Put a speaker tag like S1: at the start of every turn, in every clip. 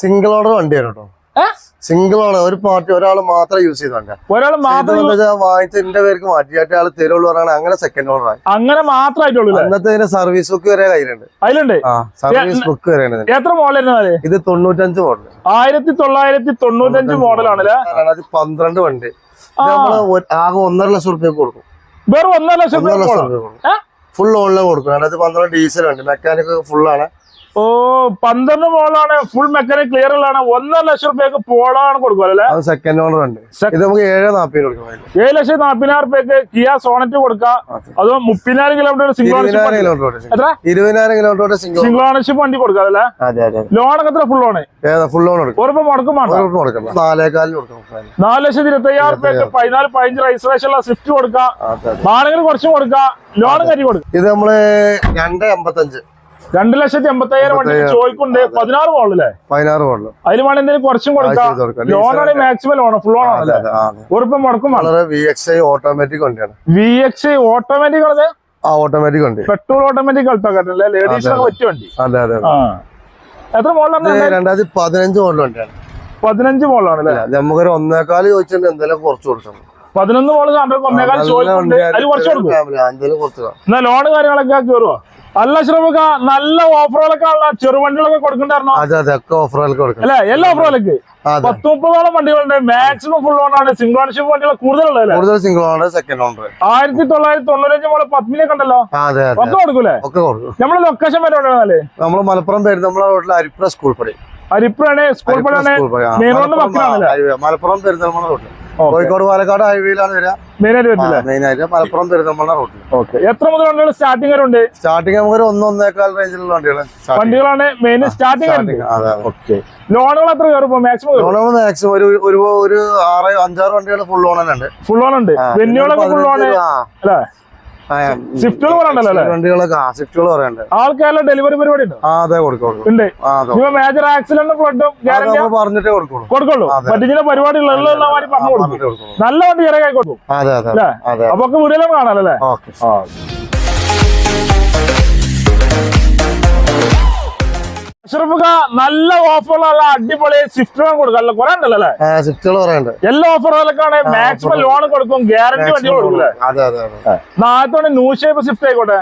S1: Single order വണ്ടി വരും കേട്ടോ. സിംഗിൾ ഓണർ ഒരു പാർട്ടി ഒരാൾ മാത്രം യൂസ് ചെയ്ത വണ്ടിയാ.
S2: ഒരാൾ മാത്രം
S1: വാങ്ങിച്ച എന്റെ പേർക്ക് മാറ്റിയായിട്ട് ആൾ തരുള്ളൂ പറഞ്ഞാൽ അങ്ങനെ സെക്കൻഡ് ഓർഡർ ആയി.
S2: അങ്ങനെ മാത്രമായിട്ടുള്ളൂ
S1: അന്നത്തെ സർവീസ് ബുക്ക് വരെ കയ്യിലുണ്ട്.
S2: അതിലുണ്ട്?
S1: സർവീസ് ബുക്ക് വരെ.
S2: എത്ര മോഡൽ
S1: ഇത് തൊണ്ണൂറ്റഞ്ച് മോഡൽ
S2: ആയിരത്തി തൊള്ളായിരത്തി തൊണ്ണൂറ്റഞ്ച് മോഡലാണ്
S1: അത് പന്ത്രണ്ട് വണ്ടി. നമ്മൾ ആകെ ഒന്നര ലക്ഷം റുപ്യ കൊടുക്കും.
S2: വെറും ഒന്നര ലക്ഷം?
S1: ഫുൾ ഓൺലൈൻ കൊടുക്കും. അതായത് പന്ത്രണ്ട് ഡീസൽ ഉണ്ട് മെക്കാനിക് ഫുൾ ആണ്.
S2: ഓ പന്ത്രണ്ട് മോളാണ്. ഫുൾ മെക്കാനിക് ക്ലിയർ ആണ് ഒന്നര ലക്ഷം റുപ്യക്ക് പോളാണ് കൊടുക്കുക
S1: അത് സെക്കൻഡ് ഓണർ ഉണ്ട്. ഇത് നമുക്ക് ഏഴ് നാപ്പതിന് കൊടുക്കാം.
S2: ഏഴ് ലക്ഷം നാപ്പതിനായിരം റുപ്യക്ക് കിയ സോണറ്റ് കൊടുക്കാം.
S1: അത്.
S2: മുപ്പതിനായിരം കിലോമീറ്റർ സിംഗിൾ എത്ര?
S1: ഇരുപതിനായിരം കിലോമീറ്റർ സിംഗിൾ
S2: ഓണർഷിപ്പ് വണ്ടി കൊടുക്കാം അല്ലേ ലോണൊക്കെ എത്ര ഫുൾ
S1: ലോണ് ഫുൾ കൊടുക്കും
S2: ഉറപ്പ് മുടക്കും
S1: നാലേകാലിന്
S2: നാല് ലക്ഷത്തി ഇരുപത്തി അയ്യായിരം റുപ്യക്ക് പതിനാല് പതിനഞ്ച് രജിസ്ട്രേഷൻ ഉള്ള സ്വിഫ്റ്റ് കൊടുക്കാം. വാടക കുറച്ചും കൊടുക്കാം. ലോൺ കരി കൊടുക്കാം.
S1: ഇത് നമ്മൾ രണ്ട് എൺപത്തഞ്ച്
S2: രണ്ട് ലക്ഷത്തി എൺപത്തി അയ്യായിരം വണ്ടി ചോദിക്കുന്നുണ്ട് പതിനാറ് മോളില്ലേ
S1: പതിനാറ് മോഡൽ
S2: അതിൽ വേണം എന്തെങ്കിലും കുറച്ചും കൊടുക്കാം.
S1: ലോൺ ആണെങ്കിൽ
S2: ലോണാണെങ്കിൽ മാക്സിമം ലോൺ ഫുൾ
S1: ലോൺ
S2: ആണല്ലേ? ഉറപ്പ് മുടക്കും
S1: വി എക്സ് ഐ ഓട്ടോമാറ്റിക് വണ്ടിയാണ്.
S2: വി എക്സ് ഐ ഓട്ടോമാറ്റിക് ആണ്
S1: ആ ഓട്ടോമാറ്റിക് വണ്ടി.
S2: പെട്രോൾ ഓട്ടോമാറ്റിക് കളിപ്പാക്കല്ലേ ലേഡീസിനൊക്കെ പറ്റിയ വണ്ടി.
S1: അതെ അതെ
S2: എത്ര മോളിലാണ്
S1: രണ്ടായിരത്തി പതിനഞ്ച് മോഡൽ വണ്ടിയാണ്
S2: പതിനഞ്ച്
S1: അത് നമുക്കൊരു ഒന്നേക്കാൽ ചോദിച്ചിട്ട് എന്തെങ്കിലും കുറച്ച് കൊടുക്കണം.
S2: പതിനൊന്ന് മോൾ കണ്ടു ഒന്നേക്കാൾ ചോദിക്കുന്നുണ്ട്. അതിൽ കുറച്ച് കൊടുക്കും.
S1: എന്തെങ്കിലും കുറച്ച് കൊടുക്കാം.
S2: എന്നാ ലോണ് കാര്യങ്ങളൊക്കെ കയറുമോ അല്ല ശ്രമിക്ക നല്ല ഓഫറുകളൊക്കെ ഉള്ള ചെറുവണ്ടികളൊക്കെ കൊടുക്കണ്ടായിരുന്നോ?
S1: അതെ അതെ ഒക്കെ ഓഫറുകൾക്ക് കൊടുക്കണം.
S2: അല്ലെ? എല്ലാ
S1: ഓഫറുകൾക്ക്
S2: പത്ത് മുപ്പതോളം വണ്ടികളുണ്ട്. മാക്സിമം ഫുൾ ഓണാണ് സിംഗിൾ ഓണർഷിപ്പ് വണ്ടികൾ കൂടുതലുള്ളത്
S1: കൂടുതൽ സിംഗിൾ ഓണർ സെക്കൻഡ് ഓണർ
S2: ആയിരത്തി തൊള്ളായിരത്തി തൊണ്ണൂറ്റഞ്ച് മോളെ പത്മിനെ കണ്ടല്ലോ
S1: അതെ അതെ.
S2: ഒക്കെ കൊടുക്കൂലേ?
S1: ഒക്കെ കൊടുക്കും.
S2: നമ്മളെ ലൊക്കേഷൻ വരെ
S1: നമ്മൾ മലപ്പുറം പേര് നമ്മളെ റോഡിൽ അരിപ്പുറ സ്കൂൾ പടി.
S2: അരിപ്പുഴാണ് സ്കൂൾ പടിയാണ്
S1: മലപ്പുറം
S2: പേര്
S1: നമ്മളെ മലപ്പുറം പെരുന്തൽമണ്ണ റോഡിൽ കോഴിക്കോട് പാലക്കാട് ഹൈവേയിലാണ് വരിക.
S2: മെയിനായിട്ട് വരുന്നില്ലേ
S1: മെയിൻ ആയിട്ട് മലപ്പുറം പെരുന്തൽമണ്ണ റൂട്ടിൽ
S2: ഓക്കെ എത്ര മുതൽ വണ്ടികൾ സ്റ്റാർട്ടിംഗ് വരെ ഉണ്ട്
S1: സ്റ്റാർട്ടിംഗ് നമുക്കൊരു ഒന്ന് ഒന്നേക്കാൽ റേഞ്ചിലുള്ള വണ്ടികൾ
S2: വണ്ടികളാണ് മെയിൻ സ്റ്റാർട്ടിംഗ് ഓക്കെ ലോണുകൾ എത്ര കയറും മാക്സിമം
S1: ലോണുകൾ മാക്സിമം ഒരു ഒരു ഒരു ആറ് അഞ്ചാറ് വണ്ടികൾ ഫുൾ ഓൺ ഉണ്ട്.
S2: ഫുൾ ലോൺ ഉണ്ട്. വെന്യൂകളൊക്കെ ഫുൾ ഓൺ അല്ലേ? സ്വിഫ്റ്റുകൾ പറയണ്ടല്ലോ
S1: വണ്ടികളൊക്കെ സ്വിഫ്റ്റുകൾ പറയണ്ട്.
S2: ആൾക്കാരുടെ ഡെലിവറി പരിപാടി ഉണ്ടോ?
S1: ആ അതെ കൊടുക്കും
S2: മേജർ ആക്സിഡന്റ് ഫ്ലഡും
S1: പറഞ്ഞിട്ടേ കൊടുക്കുള്ളൂ.
S2: കൊടുക്കുള്ളൂ. മറ്റിങ്ങനെ പരിപാടി പറഞ്ഞു കൊടുക്കും. നല്ല വണ്ടി ഇറങ്ങി കൊടുക്കും
S1: അതെ അതെ
S2: അപ്പൊ വീടുകളും കാണാനല്ലേ
S1: ഓക്കെ.
S2: നല്ല ഓഫറുള്ള അടിപൊളി സ്വിഫ്റ്റ് കൊടുക്കാം കുറെ ഉണ്ടല്ലോ അല്ലേ?
S1: സ്വിഫ്റ്റുകൾ പറയണ്ട്
S2: എല്ലാ ഓഫറുകളൊക്കെയാണ് മാക്സിമം ലോൺ കൊടുക്കും ഗ്യാരണ്ടി വണ്ടി
S1: കൊടുക്കും
S2: നാളത്തോടെ ന്യൂ ഷേപ്പ് സ്വിഫ്റ്റ് ആയിക്കോട്ടെ.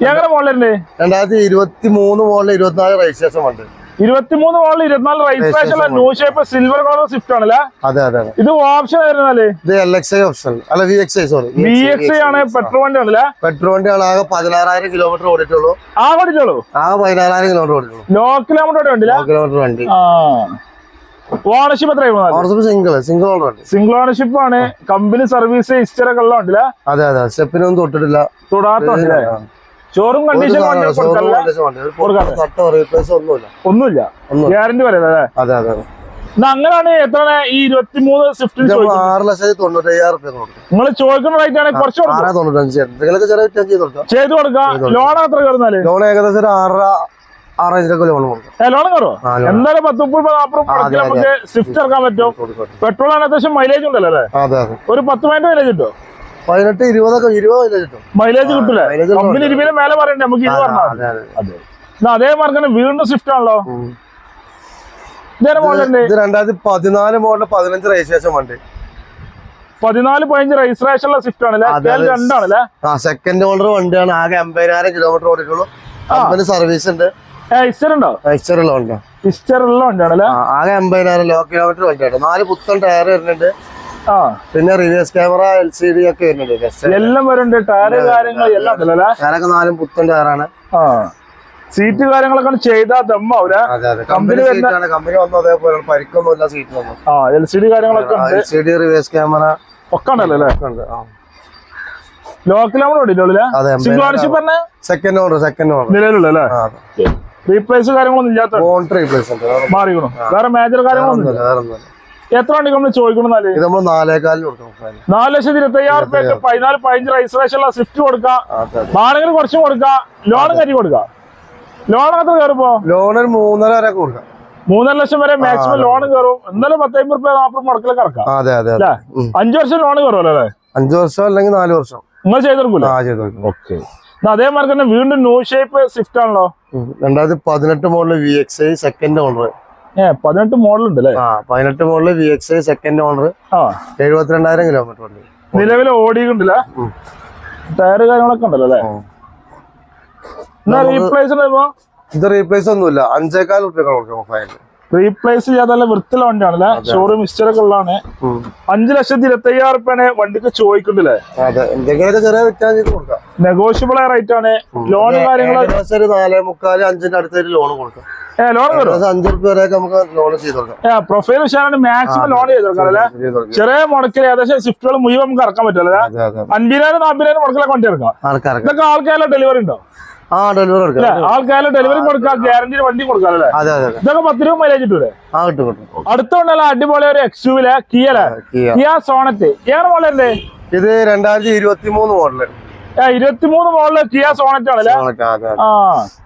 S2: എങ്ങനെ മോളിലുണ്ട്
S1: രണ്ടായിരത്തി ഇരുപത്തി മൂന്ന് മോളിൽ ഇരുപത്തിനാല് രജിസ്ട്രേഷൻ ഉണ്ട്
S2: ഇരുപത്തിമൂന്ന് വാളിൽ ഇരുപത്തിനാല് registration new shape silver colour Swift ആണല്ലേ?
S1: അതെ അതെ
S2: ഇത് ഓപ്ഷൻ ആയിരുന്നാൽ
S1: ഇത് എൽ എക്സ് ഐ ഓപ്ഷൻ അല്ല V X I sorry
S2: X I ആണ് പെട്രോൾ വണ്ടി ആണല്ലേ?
S1: പെട്രോൾ വണ്ടിയാണ് ആകെ പതിനാറായിരം കിലോമീറ്റർ ഓടിട്ടുള്ളൂ
S2: ആ ഓടിട്ടുള്ളൂ
S1: ആ പതിനാറായിരം കിലോമീറ്റർ ഓടിട്ടുള്ളൂ
S2: ലോ കിലോമീറ്റർ വണ്ടിയില്ല
S1: കിലോമീറ്റർ വണ്ടി.
S2: ഓണർഷിപ്പ് എത്രയാണ്
S1: single single owner
S2: single ownership ആണ്. കമ്പനി സർവീസ് ഹിസ്റ്ററി ഒക്കെ ഉള്ള വണ്ടിയില്ല
S1: അതെ അതെ. സ്റ്റെപ്പിനൊന്നും തൊട്ടിട്ടില്ല.
S2: തൊടാത്ത ഷോറൂം കണ്ടീഷൻ
S1: ഒന്നുമില്ല.
S2: ഗ്യാരണ്ടി പറയുന്നത്
S1: അതെ അതെ അതെ.
S2: അങ്ങനെയാണ് എത്ര ഈ ഇരുപത്തി മൂന്ന് സ്വിഫ്റ്റിന്
S1: ആറ് ലക്ഷത്തി റുപ്യ
S2: നിങ്ങൾ ചോദിക്കുന്ന റേറ്റ് ആണെങ്കിൽ കുറച്ച്
S1: തൊണ്ണൂറ്റഞ്ച് എന്തെങ്കിലുമൊക്കെ ചെറിയ ചെയ്ത് കൊടുക്കാം.
S2: ചെയ്ത് കൊടുക്കാം. ലോൺ എത്ര കയറുന്നാൽ?
S1: ലോൺ ഏകദേശം ഒരു ആറര.
S2: എന്തായാലും പത്ത് മുപ്പത്. നമുക്ക് സ്വിഫ്റ്റ് ഇറക്കാൻ പറ്റും. പെട്രോൾ ആണ് അത്യാവശ്യം മൈലേജ് ഉണ്ടല്ലോ അല്ലേ? ഒരു പത്ത് പതിനെട്ട് മൈലേജ് കിട്ടും.
S1: പതിനെട്ട് ഇരുപതൊക്കെ ഇരുപത് ഇല്ല കിട്ടും.
S2: മൈലേജ് കിട്ടില്ല
S1: mileage ഉണ്ട്.
S2: കമ്പനി ഇരുപതിന് മേലെ പറയണ്ടേ? നമുക്ക് ഇത് പറഞ്ഞാൽ
S1: അതെ
S2: മാർക്കാണ് വീണ്ടും സ്വിഫ്റ്റ് ആണല്ലോ. ഇതേ
S1: രണ്ടായിരത്തി പതിനാല് മോഡൽ പതിനഞ്ച് രജിസ്ട്രേഷൻ വണ്ടി.
S2: പതിനാല് പതിനഞ്ച് രജിസ്ട്രേഷൻ ഉള്ള സ്വിഫ്റ്റ് ആണല്ലേ? രണ്ടാണല്ലേ?
S1: ആ സെക്കൻഡ് ഓണർ വണ്ടിയാണ്. ആകെ എൺപതിനായിരം കിലോമീറ്റർ ഓടിക്കുള്ളൂ കമ്പനി സർവീസ് ഉണ്ട്.
S2: ഉണ്ടോ? വണ്ടിയാണല്ലേ?
S1: ആകെ എൺപതിനായിരം ലോ കിലോമീറ്റർ വണ്ടിയാണ് നാല് പുത്തൻ ടയർ വരുന്നുണ്ട്. പിന്നെ reverse camera L C D ഒക്കെ വരുന്നുണ്ട്.
S2: എല്ലാം വരുന്നുണ്ട്. ടയറ് കാര്യങ്ങൾ എല്ലാം ഉണ്ടല്ലോ? അല്ലേ
S1: ടയറൊക്കെ നാലും പുത്തൻ ടയറാണ്
S2: ആ. സീറ്റ് കാര്യങ്ങളൊക്കെ ചെയ്താൽ ദമ്മാവൂല?
S1: കമ്പനി കമ്പനി വന്നു അതേപോലെ പരിക്കൊന്നുമില്ല സീറ്റ് വന്നു.
S2: ആ എൽ സി ഡി കാര്യങ്ങളൊക്കെ
S1: L C D reverse camera
S2: ഒക്കെ ഉണ്ടല്ലോ അല്ലേ? ഓടിയിട്ടുള്ളൂ സിംഗിൾ ഓണർഷിപ്പ് പറഞ്ഞ?
S1: സെക്കൻഡ് ഓണർ സെക്കൻഡ് ഓണർ
S2: നിലവിലുള്ള അല്ലേ?
S1: ആ
S2: റീപ്ലേസ് കാര്യങ്ങളൊന്നും ഇല്ലാത്ത മാറിക്കണു? വേറെ മേജർ കാര്യങ്ങളൊന്നും എത്ര വണ്ടി നമ്മൾ ചോദിക്കണമെന്നാൽ
S1: ഇത് നമ്മൾ നാലേകാലിന് കൊടുക്കണം.
S2: നാല് ലക്ഷത്തി ഇരുപത്തി അയ്യായിരം റുപ്യക്ക് പതിനാല് പതിനഞ്ച് രജിസ്ട്രേഷൻ ഉള്ള സ്വിഫ്റ്റ് കൊടുക്കാം. വാടകയിൽ കുറച്ചും കൊടുക്കാം. ലോൺ കരി കൊടുക്കാം. ലോൺ എത്ര കയറിപ്പോ?
S1: ലോൺ ഒരു മൂന്നര വരെ കൊടുക്കാം.
S2: മൂന്നര ലക്ഷം വരെ മാക്സിമം ലോൺ കയറും. എന്നാലും പത്തമ്പത് റുപ്യ നാൽപ്പത് മുടക്കിൽ
S1: കറക്കാം. അതെ അതെ
S2: അല്ലേ? അഞ്ചു വർഷം ലോൺ കയറുമല്ലോ അല്ലേ?
S1: അഞ്ചു വർഷം അല്ലെങ്കിൽ നാല് വർഷം.
S2: നിങ്ങൾ ചെയ്തെടുക്കൂല ഓക്കെ. അതേമാതിരി തന്നെ വീണ്ടും ന്യൂ ഷേപ്പ് സ്വിഫ്റ്റ് ആണല്ലോ.
S1: രണ്ടായിരത്തി പതിനെട്ട് model V X I second owner
S2: പതിനെട്ട് മോഡൽ ഉണ്ട് അല്ലേ
S1: ആ പതിനെട്ട് model V X second owner എഴുപത്തിരണ്ടായിരം kilometre ഉണ്ട്
S2: നിലവിൽ ഓടിയിട്ടുണ്ടല്ല. ടയർ കാര്യങ്ങളൊക്കെ ഉണ്ടല്ലോ അല്ലേ? റീപ്ലേസ്
S1: ഇത് റീപ്ലേസ് ഒന്നുമില്ല. അഞ്ചേക്കാൽ
S2: റീപ്ലേസ് ചെയ്യാതെ വൃത്തിയുള്ള വണ്ടിയാണല്ലേ? ഷോറൂം ഹിസ്റ്ററൊക്കെ ഉള്ളതാണ്. അഞ്ചു ലക്ഷത്തി ഇരുപത്തി അയ്യായിരം റുപ്യാണ് വണ്ടിക്ക്
S1: കൊടുക്കാം.
S2: നെഗോഷ്യബിൾ റേറ്റ് ആണ്. ലോൺ കാര്യങ്ങൾ
S1: നാലേ മുക്കാൽ അഞ്ചിന്റെ അടുത്തൊരു ലോൺ കൊടുക്കാം.
S2: ലോൺ വരും
S1: ഏകദേശം അഞ്ചു റുപ്യ വരെയൊക്കെ നമുക്ക് ലോൺ ചെയ്ത് കൊടുക്കാം.
S2: ഏ പ്രൊഫൈൽ വിഷയമാണ് മാക്സിമം ലോൺ ചെയ്ത് കൊടുക്കാം അല്ലേ? ചെറിയ മുടക്കിൽ ഏകദേശം സ്വിഫ്റ്റുകൾ മുഴുവൻ നമുക്ക് ഇറക്കാൻ പറ്റില്ല അൻപതിനായിരം നാൽപ്പതിനായിരം മുടക്കിലൊക്കെ വണ്ടി ഇറക്കാം
S1: ആൾക്കാർക്ക്
S2: ഇതൊക്കെ ആൾക്കാരെ ഡെലിവറി ഉണ്ടോ?
S1: ആ ഡെലിവറി
S2: അല്ലേ?
S1: കൊടുക്കാം
S2: ആൾക്കാരുടെ ഡെലിവറി കൊടുക്കാം ഗ്യാരണ്ടി വണ്ടി കൊടുക്കാം അല്ലേ? ഇതൊക്കെ പത്ത് രൂപ മൈലേജ് കിട്ടൂലേ?
S1: ആ കിട്ടും കിട്ടും.
S2: അടിപൊളി ഒരു എക്സ്യൂവിലെ കിയലെ
S1: കിയ
S2: സോണറ്റ് ഏറെ മോളല്ലേ
S1: ഇത് രണ്ടായിരത്തി ഇരുപത്തി മൂന്ന് മോഡൽ
S2: ഇരുപത്തിമൂന്ന് മോളിൽ കിയ സോണറ്റ് ആണ്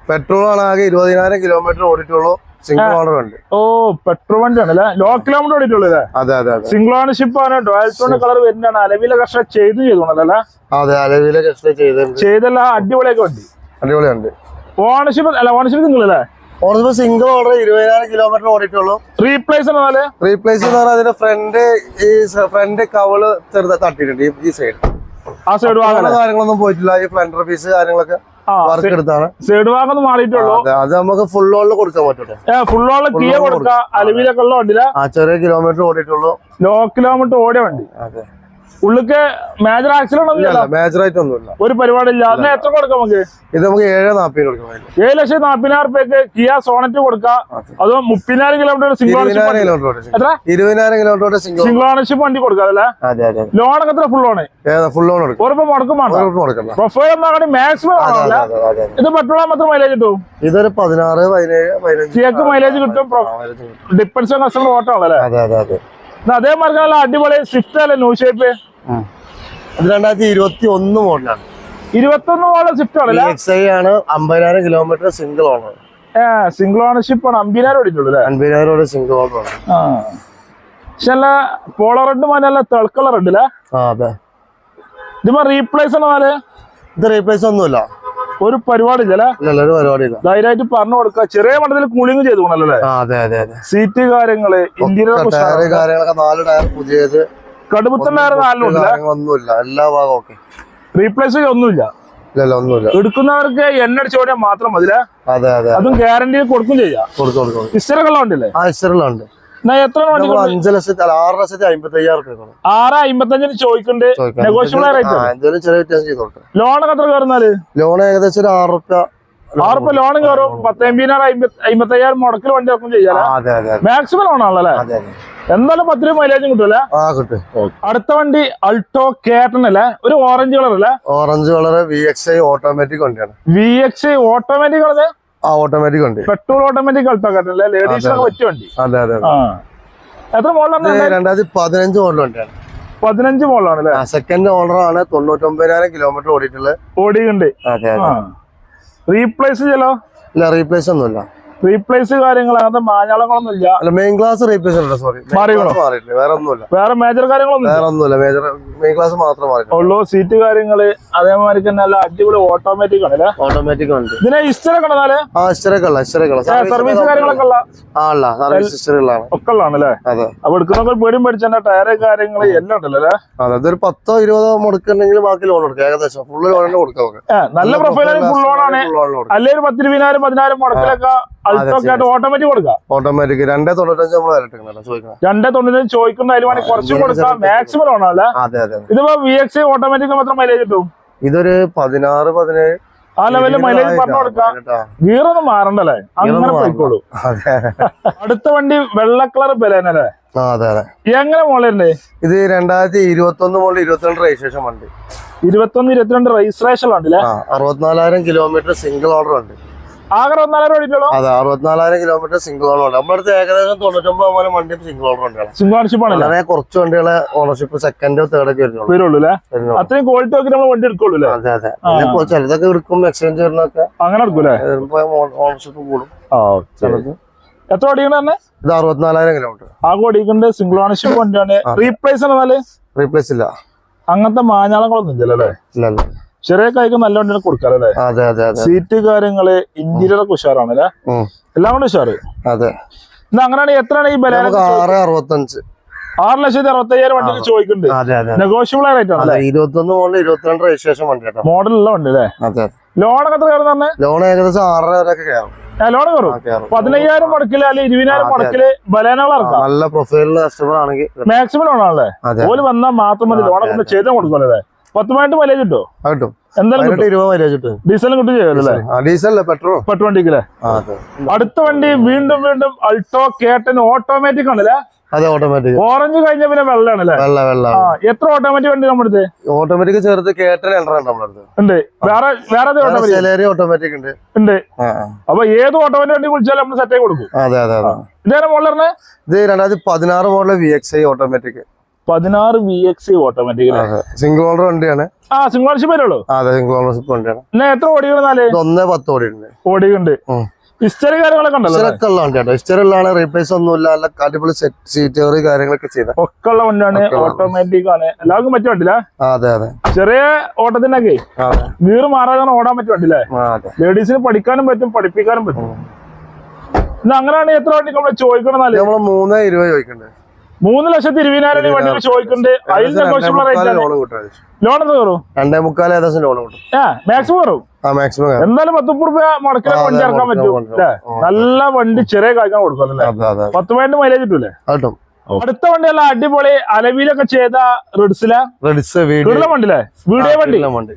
S1: പെട്രോൾ ആണ് ആകെ ഇരുപതിനായിരം കിലോമീറ്റർ ഓടിയിട്ടുള്ളൂ. സിംഗിൾ ഓണർ ഉണ്ട്.
S2: ഓ പെട്രോൾ വണ്ടി ആണല്ലേ ലോ കിലോമീറ്റർ ഓടിയിട്ടുള്ളൂ അല്ലേ
S1: അതെ അതെ
S2: സിംഗിൾ ഓണർഷിപ്പ് ആണ്. ടോൺ കളർ വരുന്നതാണ്. അലവിലെ കഷ്ട ചെയ്ത് ചെയ്തോണല്ലേ
S1: അതെ അലവിലെ കഷ്ട ചെയ്ത്
S2: ചെയ്തല്ല അടിപൊളിയൊക്കെ വണ്ടി.
S1: അടിപൊളിയുണ്ട്.
S2: ഓണർഷിപ്പ് അല്ല ഓണർഷിപ്പ് സിംഗിൾ അല്ലേ?
S1: ഓണർഷിപ്പ് സിംഗിൾ ഓർഡർ ഇരുപതിനായിരം കിലോമീറ്റർ ഓടിയിട്ടുള്ളൂ.
S2: റീപ്ലേസ്
S1: റീപ്ലേസ് എന്ന് പറഞ്ഞാൽ അതിന്റെ ഫ്രണ്ട് ഈ ഫ്രണ്ട് കവൾ ചെറുതായി തട്ടിയിട്ടുണ്ട് ഈ സൈഡ്
S2: ആ സൈഡ്
S1: കാര്യങ്ങളൊന്നും പോയിട്ടില്ല. ഈ ഫ്ലണ്ടർ പീസ് കാര്യങ്ങളൊക്കെ വർക്ക് എടുത്താണ്.
S2: സൈഡ് ഭാഗം മാറിയിട്ടുള്ളൂ.
S1: അതെ, നമുക്ക് ഫുൾ ഓണിൽ കൊടുക്കാൻ
S2: കൊടുക്ക. അലവിലൊക്കെ ഉള്ള
S1: ചെറിയ കിലോമീറ്റർ ഓടിയിട്ടുള്ളൂ.
S2: ലോ കിലോമീറ്റർ ഓടിയ വണ്ടി.
S1: അതെ.
S2: ഉള്ളിക്ക് മേജർ ആക്സിഡന്റ്
S1: മേജർ ആയിട്ട് ഒന്നുമില്ല
S2: ഒരു പരിപാടിയില്ല അതിന് എത്ര കൊടുക്കാം നമുക്ക്?
S1: ഇത് നമുക്ക് ഏഴ് നാപ്പിന് കൊടുക്കാം
S2: ഏഴ് ലക്ഷത്തി നാപ്പതിനായിരം റുപ്യക്ക് കിയ സോണറ്റ് കൊടുക്കാം. അത്. മുപ്പതിനായിരം കിലോമീറ്റർ സിംഗിൾ
S1: ഇരുപതിനായിരം കിലോമീറ്റർ സിംഗിൾ
S2: ഓണർഷിപ്പ് വണ്ടി കൊടുക്കാം അല്ലേ?
S1: അതെ
S2: ലോണൊക്കെ എത്ര ഫുൾ ലോണ്
S1: ഫുൾ ലോൺ കൊടുക്കും
S2: ഉറപ്പ് മുടക്കും പ്രൊഫൈൽ ഒന്നാകണി മാക്സിമം ഇത് പെട്രോൾ മാത്രം മൈലേജ് കിട്ടും?
S1: ഇതൊരു പതിനാറ് പതിനേഴ്
S2: കിയക്ക് മൈലേജ് കിട്ടും. ഡിപ്പെൻസ് കസ്റ്റമർ ഓട്ടോ ആണല്ലേ?
S1: അതെ
S2: മാർഗമുള്ള അടിപൊളി സ്വിഫ്റ്റ് അല്ലേ ന്യൂ ഷേപ്പ്
S1: രണ്ടായിരത്തി ഇരുപത്തി ഒന്ന് മോഡലാണ്
S2: ഇരുപത്തൊന്ന് മോഡൽ സ്വിഫ്റ്റ് ആണല്ലേ
S1: എക്സ് ഐ ആണ് അമ്പതിനായിരം kilometre single owner
S2: single ownership ആണ്. അമ്പതിനായിരം ഓടിയിട്ടുള്ളൂ അമ്പതിനായിരം
S1: ഓടെ സിംഗിൾ ഓണർ ആണ്.
S2: പക്ഷെ അല്ല പോളോ റെഡ് മല തിളക്കുള്ള റെഡ് അല്ലേ? ഇതിപ്പോ റീപ്ലേസ് എന്നാൽ?
S1: ഇത് റീപ്ലേസ് ഒന്നുമില്ല.
S2: ഒരു പരിപാടി ഇല്ല
S1: ഒരു പരിപാടിയില്ല.
S2: ധൈര്യമായിട്ട് പറഞ്ഞു കൊടുക്കുക. ചെറിയ മണ്ഡലത്തിൽ കൂളിംഗ് ചെയ്തു കൊണ്ടല്ലേ
S1: അതെ അതെ അതെ.
S2: സീറ്റ് കാര്യങ്ങൾ ഇന്റീരിയർ
S1: ടയർ കാര്യങ്ങളൊക്കെ നാല് ടയർ പുതിയത്.
S2: നാലിലുണ്ട്
S1: എല്ലാ ഭാഗം ഓക്കെ
S2: റീപ്ലേസ് ഒന്നുമില്ല. എടുക്കുന്നവർക്ക് എണ്ണ അടിച്ച് ഓടിയാൽ മാത്രം മതി
S1: അതെ അതെ
S2: അതും. ഗ്യാരണ്ടി കൊടുക്കും ചെയ്യാം.
S1: കൊടുക്കും കൊടുക്കും
S2: ഇസ്റ്ററൊക്കെ
S1: ആ ഇസ്റ്ററിലുണ്ട്
S2: എന്നാ എത്ര വണ്ടി
S1: നമ്മൾ അഞ്ച് ലക്ഷത്തി അല്ല ആറ് ലക്ഷത്തി അമ്പത്തി അയ്യായിരം റുപ്യ
S2: ആറ് അമ്പത്തഞ്ചിന് ചോദിക്കുന്നുണ്ട് നെഗോഷ്യബിൾ റേറ്റ്
S1: ആ, എന്തെങ്കിലും ചെറിയ വ്യത്യാസം ചെയ്ത് കൊടുക്കാം.
S2: ലോണൊക്കെ എത്ര കയറുന്നാൽ?
S1: ലോൺ ഏകദേശം ഒരു ആറ് റുപ്യ
S2: ആറ് ഇപ്പൊ ലോൺ കയറും. പത്ത് അമ്പത്തി അയ്യായിരം മുടക്കിൽ വണ്ടി ഇറക്കും ചെയ്യാം
S1: അതെ അതെ അതെ.
S2: മാക്സിമം ലോൺ
S1: അതെ അതെ.
S2: എന്തായാലും പത്ത് രൂപ മൈലേജും കിട്ടൂല അടുത്ത വണ്ടി അൾട്ടോ കേട്ടൺ അല്ലേ? ഒരു ഓറഞ്ച് കളർ അല്ലേ?
S1: Orange colour V X I automatic വണ്ടിയാണ്.
S2: വി എക്സ് ഐ ഓട്ടോമാറ്റിക് ആണ്
S1: ആ ഓട്ടോമാറ്റിക് വണ്ടി.
S2: പെട്രോൾ ഓട്ടോമാറ്റിക് അൾട്ടോ അല്ലേ? ലേഡീസിനൊക്കെ പറ്റിയ വണ്ടി.
S1: അതെ അതെ
S2: എത്ര മോളിലാണ്
S1: ഇത് രണ്ടായിരത്തി പതിനഞ്ച് മോഡൽ വണ്ടിയാണ്.
S2: പതിനഞ്ച് മോഡലാണ് അല്ലേ?
S1: സെക്കൻഡ് ഓണറാണ് തൊണ്ണൂറ്റൊമ്പതിനായിരം കിലോമീറ്റർ ഓടിയിട്ടുള്ളത്. അതെ
S2: റീപ്ലേസ് ചെയ്യലോ?
S1: ഇല്ല റീപ്ലേസ് ഒന്നുമില്ല.
S2: റീപ്ലേസ് കാര്യങ്ങൾ അങ്ങനത്തെ മാഞ്ഞാളങ്ങളൊന്നും ഇല്ല
S1: അല്ല മെയിൻ ക്ലാസ് റീപ്ലേസ് ഉണ്ട് സോറി
S2: മാറിക്കണോ?
S1: മാറിയിട്ടില്ല വേറെ ഒന്നുമില്ല.
S2: വേറെ മേജർ കാര്യങ്ങളൊന്നും.
S1: വേറെ ഒന്നുമില്ല മേജർ മെയിൻ ക്ലാസ് മാത്രം മാറി
S2: ഉള്ളൂ സീറ്റ് കാര്യങ്ങൾ അതേമാതിരി തന്നെ നല്ല അടിപൊളി ഓട്ടോമാറ്റിക് ആണ് അല്ലേ?
S1: ഓട്ടോമാറ്റിക് ഉണ്ട്.
S2: ഇതിനെ ഇസ്റ്ററൊക്കെ കണ്ടാൽ
S1: ആ ഹിസ്റ്ററിക്കല്ല ഹിസ്റ്ററിക്കല്ല
S2: സർവീസ് കാര്യങ്ങളൊക്കെ ഉള്ള?
S1: ആ അല്ല സർവീസ് ഇസ്റ്ററുകളാണ്
S2: ഒക്കെ ഉള്ളതാണ് അല്ലേ?
S1: അതെ.
S2: അപ്പൊ എടുക്കുന്നവർക്ക് പേടിയും പഠിച്ചാൽ ടയറ് കാര്യങ്ങൾ എല്ലാം ഉണ്ടല്ലോ അല്ലേ?
S1: അതെ ഇതൊരു പത്തോ ഇരുപതോ മുടക്കുണ്ടെങ്കിൽ ബാക്കി ലോൺ കൊടുക്കാം ഏകദേശം ഫുള്ള് ലോൺ കൊടുക്കാം നമുക്ക്.
S2: നല്ല പ്രൊഫൈലാണ് ഫുൾ
S1: കൊടുക്കാം
S2: അല്ലെങ്കിൽ ഒരു പത്തിരുപതിനായിരം പതിനായിരം മുടക്കിലൊക്കെ ഓട്ടോമാറ്റിക് കൊടുക്കാം.
S1: ഓട്ടോമാറ്റിക് രണ്ടേ തൊണ്ണൂറ്റഞ്ച് നമ്മൾ വിലട്ടിക്കണം ചോദിക്കണം.
S2: രണ്ടേ തൊണ്ണൂറ് ചോദിക്കുന്ന അതിൽ വേണമെങ്കിൽ കുറച്ചും കൊടുക്കാം. മാക്സിമം ലോൺ
S1: അതെ അതെ അതെ.
S2: ഇതിപ്പോ വി എക്സ് ഓട്ടോമാറ്റിക് മാത്രം മൈലേജ് കിട്ടും?
S1: ഇതൊരു പതിനാറ് പതിനേഴ്.
S2: ആ ലെവലിൽ മൈലേജ് പറഞ്ഞു കൊടുക്കാം. മാറണ്ടല്ലേ? അങ്ങനെ. പോയിക്കോളൂ. അടുത്ത വണ്ടി വെള്ള കളർ ബലേനല്ലേ എങ്ങനെ മോളുണ്ട്
S1: ഇത് രണ്ടായിരത്തി ഇരുപത്തി ഒന്ന് മോളിൽ ഇരുപത്തിരണ്ട് രജിസ്ട്രേഷൻ വണ്ടി.
S2: ഇരുപത്തൊന്ന് ഇരുപത്തിരണ്ട് രജിസ്ട്രേഷൻ
S1: വണ്ടി അറുപത്തിനാലായിരം കിലോമീറ്റർ സിംഗിൾ ഓർഡർ ഉണ്ട് അതെ അറുപത്തിനാലായിരം കിലോമീറ്റർ സിംഗിൾ ഓണർ ഉണ്ട്. നമ്മുടെ അടുത്ത് ഏകദേശം തൊണ്ണൂറ്റൊമ്പത് ശതമാനം വണ്ടി സിംഗിൾ ഓണർ ഉണ്ട്
S2: സിംഗിൾ ഓണർഷിപ്പ് ആണല്ലേ?
S1: വളരെ കുറച്ച് വണ്ടികളെ ഓണർഷിപ്പ് സെക്കൻഡോ തേർഡൊക്കെ
S2: ഒക്കെ
S1: വരുന്നുള്ളൂ.
S2: അത്രയും ക്വാളിറ്റി ഒക്കെ നമ്മൾ വണ്ടി എടുക്കുള്ളൂ
S1: അതെ അതെ. ചിലതൊക്കെ എടുക്കും എക്സ്ചേഞ്ച് വരുന്നൊക്കെ
S2: അങ്ങനെ എടുക്കൂലേ
S1: ഓണർഷിപ്പ് കൂടും.
S2: ചിലത്. എത്ര ഓടിക്കണ തന്നെ
S1: ഇത് അറുപത്തിനാലായിരം കിലോമീറ്റർ
S2: ആകെ ഓടിക്കുന്നുണ്ട് സിംഗിൾ ഓണർഷിപ്പ് വണ്ടിയാണ്. റീപ്ലേസ് ആണ്
S1: റീപ്ലേസ് ഇല്ല.
S2: അങ്ങനത്തെ മാഞ്ഞാളങ്ങളൊന്നും ഇല്ലല്ലേ?
S1: ഇല്ല
S2: ചെറിയ കായ്ക്ക് നല്ല വണ്ടിനെ കൊടുക്കാം അല്ലേ?
S1: അതെ അതെ അതെ.
S2: സീറ്റ് കാര്യങ്ങൾ ഇന്റീരിയർ ഒക്കെ ഉഷാറാണ് അല്ലെ എല്ലാം കൊണ്ട് ഉഷാറ്.
S1: അതെ.
S2: എന്നാ അങ്ങനെയാണെങ്കിൽ എത്രയാണ് ഈ ബലാന
S1: ആറ് അറുപത്തഞ്ച്.
S2: ആറ് ലക്ഷത്തി അറുപത്തി അയ്യായിരം വണ്ടിക്ക് ചോദിക്കുന്നുണ്ട്. നെഗോഷ്യബിൾ റേറ്റ് ആണ്
S1: ഇരുപത്തൊന്ന് മുതൽ ഇരുപത്തിരണ്ട് രജിസ്ട്രേഷൻ വണ്ടി മോഡൽ
S2: മോഡലുള്ള വണ്ടി അല്ലേ? ലോണൊക്കെ എത്ര കയറുന്ന പറഞ്ഞേ
S1: ലോൺ ഏകദേശം ആറര വരെയൊക്കെ കയറും.
S2: ലോൺ കയറും? പതിനയ്യായിരം മുടക്കിൽ അല്ലെങ്കിൽ ഇരുപതിനായിരം മുടക്കിൽ ബലാനകൾ ഇറക്കാം.
S1: നല്ല പ്രൊഫൈലുള്ള കസ്റ്റമർ ആണെങ്കിൽ
S2: മാക്സിമം
S1: ലോണാണല്ലേ
S2: ഓൽ വന്നാൽ മാത്രം മതി. ലോണൊക്കെ. ചെയ്ത് കൊടുക്കുമല്ലേ പത്ത് പതിനെട്ട് മൈലേജ് കിട്ടോ.
S1: കിട്ടും
S2: ഡീസലും കിട്ടും ചെയ്യുമല്ലേ
S1: പെട്രോൾ
S2: പെട്ട് വണ്ടിക്കല്ലേ അടുത്ത വണ്ടി വീണ്ടും വീണ്ടും അൾട്ടോ കേട്ടൻ ഓട്ടോമാറ്റിക് ആണല്ലേ?
S1: അതെ ഓട്ടോമാറ്റിക്
S2: ഓറഞ്ച് കഴിഞ്ഞ പിന്നെ വെള്ളാണല്ലേ
S1: വെള്ള വെള്ള.
S2: എത്ര ഓട്ടോമാറ്റിക് വണ്ടി നമ്മുടെ അടുത്ത്?
S1: ഓട്ടോമാറ്റിക് ചേർത്ത് കേട്ടൻ
S2: ഉണ്ട്. വേറെ വേറെ ഓട്ടോമാറ്റിക്
S1: ഉണ്ട്.
S2: ഉണ്ട്. അപ്പൊ ഏത് ഓട്ടോമാറ്റിക് വണ്ടി വിളിച്ചാലും നമ്മൾ സെറ്റ് ആയി കൊടുക്കും.
S1: അതെ അതെ അതെ.
S2: ഇതേ മോളിലെ
S1: ഇത് രണ്ടായിരത്തി പതിനാറ് model V X I automatic
S2: പതിനാറ് V X automatic
S1: single owner വണ്ടിയാണ്.
S2: ആ സിംഗിൾഷിപ്പ് വരുള്ളൂ.
S1: ആ, അതെ സിംഗിൾ ഓണർഷിപ്പ് വണ്ടിയാണ്.
S2: എന്നാ എത്ര
S1: ഒന്നേ പത്ത് ഓടിയുണ്ട്
S2: ഓടിയുണ്ട് ഹിസ്റ്ററി കാര്യങ്ങളൊക്കെ ഉണ്ടല്ലോ
S1: ഉള്ള വണ്ടിയാണ്. ഹിസ്റ്ററി ഉള്ളതാണ് റീപ്ലേസ് ഒന്നുമില്ല. അല്ല അടിപൊളി സെറ്റ് സീറ്റ് കാര്യങ്ങളൊക്കെ ചെയ്ത.
S2: ഒക്കെ ഉള്ള വണ്ടിയാണ്. ഓട്ടോമാറ്റിക് ആണ്. എല്ലാവർക്കും പറ്റിയ വണ്ടിയില്ല
S1: അതെ അതെ.
S2: ചെറിയ ഓട്ടത്തിനൊക്കെ വീറ് മാറാതെ ഓടാൻ പറ്റിയ വണ്ടിയില്ലേ? ലേഡീസിന് പഠിക്കാനും പറ്റും പഠിപ്പിക്കാനും പറ്റും. എന്നാ അങ്ങനെയാണെങ്കിൽ എത്ര വണ്ടി നമ്മൾ ചോദിക്കണം
S1: നമ്മൾ മൂന്ന് ഇരുപത് ചോദിക്കണ്ടേ.
S2: മൂന്ന് ലക്ഷത്തി ഇരുപതിനായിരം രൂപ വണ്ടി ചോദിക്കുന്നുണ്ട്. അതിൽ നെഗോഷ്യബിൾ റേറ്റ്
S1: ലോൺ കിട്ടും
S2: ലോൺ എത്ര കയറും?
S1: രണ്ടേ മുക്കാൽ ഏകദേശം ലോൺ കിട്ടും.
S2: ഏ മാക്സിമം കയറും?
S1: ആ മാക്സിമം
S2: എന്തായാലും പത്ത് മുപ്പത് രൂപ മുടക്കിലെ വണ്ടി. ഇറക്കാൻ പറ്റും. നല്ല വണ്ടി ചെറിയ കായ്ക്കാൻ കൊടുക്കും അല്ലേ പത്ത് പതിനെട്ട് മൈലേജ് കിട്ടൂലേ?
S1: കിട്ടും.
S2: അടുത്ത വണ്ടിയല്ല അടിപൊളി അലവിയിലൊക്കെ ചെയ്ത റെഡ്സില?
S1: റെഡിസ്
S2: വണ്ടിയില്ലേ വീടിയ വണ്ടി?
S1: വണ്ടി.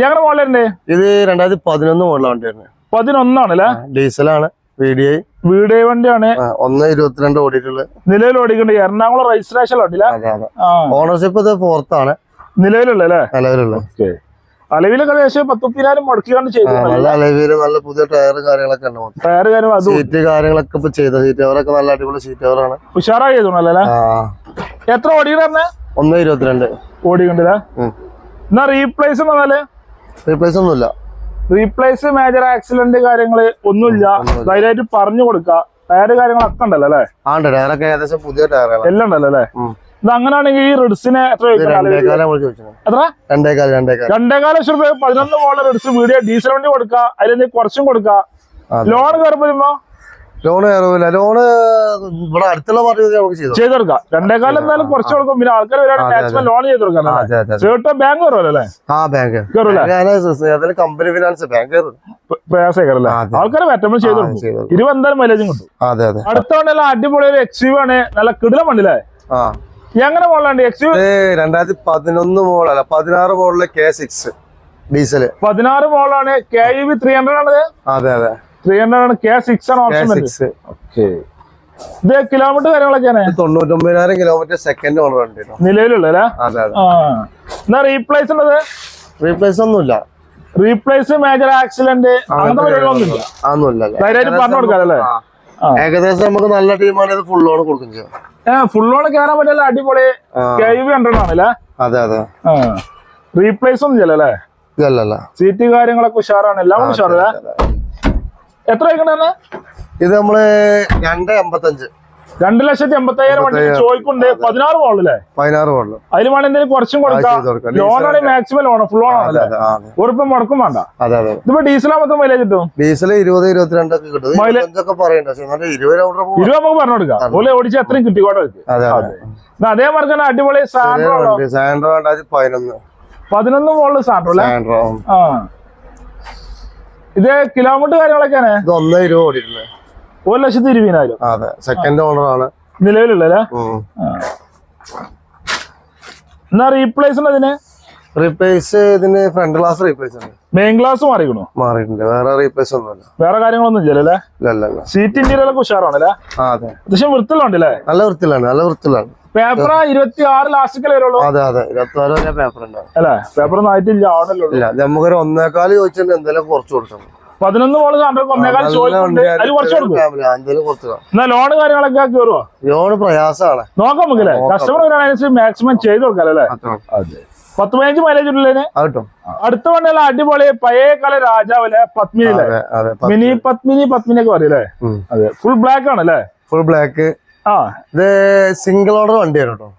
S2: ഞങ്ങളുടെ മോഡലുണ്ട്
S1: ഇത് രണ്ടായിരത്തി പതിനൊന്ന് മോഡലാണ് വണ്ടിയാണ്
S2: പതിനൊന്നാണ് അല്ലേ
S1: ഡീസലാണ് വി ഡി ഐ
S2: വീടിയ വണ്ടിയാണ്
S1: ഒന്ന് ഇരുപത്തിരണ്ട് ഓടിയിട്ടുള്ളത്.
S2: നിലവിൽ ഓടിക്കുന്നുണ്ട് എറണാകുളം രജിസ്ട്രേഷൻ
S1: അതെ ഓണർഷിപ്പ് ഇത് ഫോർത്ത് ആണ്.
S2: നിലവിലുള്ള അല്ലേ?
S1: നിലവിലുള്ളത്.
S2: അലവിലൊക്കെ ഏകദേശം പത്ത് മുപ്പതിനായിരം മുടക്കിക്കൊണ്ട് ചെയ്തു.
S1: നല്ല അലവിൽ നല്ല പുതിയ ടയർ കാര്യങ്ങളൊക്കെ ഉണ്ട്.
S2: ടയർ കാര്യം
S1: സീറ്റ് കാര്യങ്ങളൊക്കെ ഇപ്പൊ ചെയ്ത. സീറ്റ് കവറൊക്കെ നല്ല അടിപൊളി സീറ്റ് കവറാണ്
S2: ഉഷാറായി ചെയ്തോണല്ലേ എത്ര ഓടിക്കണേ
S1: ഒന്ന് ഇരുപത്തിരണ്ട്.
S2: ഓടിക്കണ്ടല്ലേ എന്നാ റീപ്ലേസ്
S1: റീപ്ലേസ് ഒന്നുമില്ല.
S2: റീപ്ലേസ് മേജർ ആക്സിഡന്റ് കാര്യങ്ങൾ ഒന്നുമില്ല. ധൈര്യമായിട്ട് പറഞ്ഞു കൊടുക്കുക. ടയർ കാര്യങ്ങളൊക്കെ ഉണ്ടല്ലോ അല്ലേ?
S1: ആണ്ട് ടയറൊക്കെ ഏകദേശം പുതിയ ടയർ
S2: എല്ലാം ഉണ്ടല്ലോ അല്ലേ? ഇത് അങ്ങനെയാണെങ്കിൽ ഈ റിഡ്സിന് എത്ര എത്ര?
S1: രണ്ടേക്കാൽ
S2: രണ്ടേകാല. ലക്ഷം രൂപ. പതിനൊന്ന് മോളിൽ റിഡ്സ് വീഡിയോ ഡീസൽ വണ്ടി കൊടുക്ക അതിൽ കുറച്ചും
S1: കൊടുക്കുക.
S2: ലോൺ കയറുമ്പോ
S1: ലോണ് കയറില്ല ലോണ് ഇവിടെ അടുത്തുള്ള പാർട്ടി നമുക്ക് ചെയ്തു
S2: ചെയ്ത് കൊടുക്കാം രണ്ടേകാലം എന്തായാലും കുറച്ച് കൊടുക്കും. പിന്നെ ആൾക്കാർ ലോൺ ചെയ്ത് കൊടുക്കാം. ബാങ്ക് കയറുമല്ലോ
S1: ആ ബാങ്ക് കമ്പനി ഫിനാൻസ് ബാങ്ക്
S2: ആൾക്കാരെ പറ്റുമ്പോൾ ചെയ്ത് കൊടുക്കും. മൈലേജും കിട്ടും.
S1: അതെ അതെ.
S2: അടുത്ത വണ്ടിയല്ല അടിപൊളി ഒരു എക്സ് യു ആണ്. നല്ല കിടിലം വണ്ടിയില്ലേ?
S1: ആ.
S2: എങ്ങനെ മോളാണ് എക്സ് യു
S1: ഇത് രണ്ടായിരത്തി പതിനൊന്ന് മോളല്ല പതിനാറ് മോളിലെ കെ സിക്സ് ഡീസൽ.
S2: പതിനാറ് മോളാണ് K U V three hundred ആണ്
S1: അതെ അതെ.
S2: ത്രീ ഹൺഡ്രഡ് ആണ്. കെ സിക്സ് ആണ് ഓപ്ഷൻ
S1: സിക്സ്
S2: ഇത് കിലോമീറ്റർ കാര്യങ്ങളൊക്കെയാണ്?
S1: തൊണ്ണൂറ്റൊമ്പതിനായിരം കിലോമീറ്റർ സെക്കൻഡ് ഓണർ ഉണ്ട്
S2: നിലവിലുള്ള എന്നാ റീപ്ലേസ് ഉള്ളത്?
S1: റീപ്ലേസ് ഒന്നുമില്ല.
S2: റീപ്ലേസ് മേജർ ആക്സിഡന്റ് അങ്ങനത്തെ പറഞ്ഞു കൊടുക്കാം അല്ലേ?
S1: ആ.
S2: ആ.
S1: ഏകദേശം നമുക്ക് നല്ല ടീമാണ് ഇത് ഫുൾ ലോൺ കൊടുക്കും ചെയ്യാം.
S2: ഏഹ് ഫുൾ ഓൺ കയറാൻ പറ്റില്ല അടിപൊളി.
S1: അതെ അതെ.
S2: റീപ്ലേസ് ഒന്നും ചെയ്യല്ലേ സീറ്റ് കാര്യങ്ങളൊക്കെ ഉഷാറാണ്. എല്ലാം ഉഷാറല്ലേ എത്ര വയ്ക്കണേ
S1: ഇത് നമ്മൾ രണ്ട് എൺപത്തഞ്ച്
S2: രണ്ട് ലക്ഷത്തി എൺപത്തയ്യായിരം വണ്ടി ചോദിക്കുന്നുണ്ട്. പതിനാറ് അല്ലേ?
S1: പതിനാറ് മോഡൽ
S2: അതിൽ വേണം എന്തെങ്കിലും കുറച്ചും കൊടുക്കാം. ലോണാണ് മാക്സിമം ലോൺ ഫുൾ
S1: ലോൺ
S2: ആണല്ലേ. ഉറപ്പം മുടക്കും വേണ്ട.
S1: അതെ അതെ.
S2: ഇതിപ്പോ ഡീസലാകുമ്പോ മൈലേജ് കിട്ടും?
S1: ഡീസൽ ഇരുപത് ഇരുപത്തിരണ്ടൊക്കെ കിട്ടും. ഇരുപത്
S2: നമുക്ക് പറഞ്ഞു കൊടുക്കാം. ഓലെ ഓടിച്ച് അത്രയും കിട്ടി.
S1: അതെ അതെ.
S2: തന്നെ അടിപൊളി സാൻഡ്രോ
S1: സാൻഡ്രോ പതിനൊന്ന്.
S2: പതിനൊന്ന് മോളിൽ സാൻഡ്രോ അല്ലേ?
S1: സാൻഡ്രോ
S2: ആ. ഇത് കിലോമീറ്റർ കാര്യങ്ങളൊക്കെയാണ്?
S1: ഇത് ഒന്നേ ഇരുപത് ഓടിയിട്ടുണ്ട്
S2: ഒരു ലക്ഷത്തി ഇരുപതിനായിരം.
S1: അതെ. സെക്കൻഡ് ഓണർ ആണ്.
S2: നിലവിലുള്ളല്ലേ. എന്നാ റീപ്ലേസ് അതിന്
S1: റീപ്ലേസ് ഇതിന് ഫ്രണ്ട് ഗ്ലാസ് റീപ്ലേസ് ഉണ്ട്.
S2: മെയിൻ ഗ്ലാസ് മാറിക്കണോ?
S1: മാറിയിട്ടുണ്ട്. വേറെ റീപ്ലേസ് ഒന്നുമില്ല.
S2: വേറെ കാര്യങ്ങളൊന്നും ഇല്ലല്ലേ
S1: ഇല്ല ഇല്ല ഒക്കെ
S2: സീറ്റ് ഉഷാറാണല്ലേ
S1: അതെ.
S2: അത്യാവശ്യം വൃത്തിലുണ്ടല്ലേ
S1: നല്ല വൃത്തിയിലാണ് നല്ല വൃത്തിയിലാണ്
S2: പേപ്പർ ഇരുപത്തി ആറ് ലാസ്റ്റിക്കൽ വരുള്ളൂ?
S1: അതെ അതെ. ഇരുപത്തിനാല് വരെ പേപ്പർ ഉണ്ടാവും
S2: അല്ലേ? പേപ്പർ ഒന്നും ആയിട്ടില്ല ആവണല്ലോ
S1: ഇല്ല നമുക്കൊരു ഒന്നേക്കാൽ ചോദിച്ചിട്ട് എന്തെങ്കിലും കുറച്ച് കൊടുക്കണം.
S2: പതിനൊന്ന് ബോൾ ചോദിക്കുന്നുണ്ട് അതിൽ കുറച്ച് കൊടുക്കും. എന്നാ ലോൺ കാര്യങ്ങളൊക്കെ കയറുമോ
S1: ലോണ് പ്രയാസമാണ്.
S2: നോക്കാം നമുക്കല്ലേ കസ്റ്റമർ വരാനുസരിച്ച് മാക്സിമം ചെയ്ത് കൊടുക്കാം അല്ലേ? പത്ത് പതിനഞ്ച് മൈലേജ് ഉള്ളതിന് അടുത്ത വണ്ടിയുള്ള അടിപൊളി പഴയ കാല രാജാവല്ലേ
S1: അതെ
S2: മിനി പത്മിനി പത്മിനി ഒക്കെ പറയല്ലേ അതെ. ഫുൾ ബ്ലാക്ക് ആണല്ലേ
S1: ഫുൾ ബ്ലാക്ക്
S2: ആ
S1: ഇത് സിംഗിൾ ഓർഡർ വണ്ടിയാണ് കേട്ടോ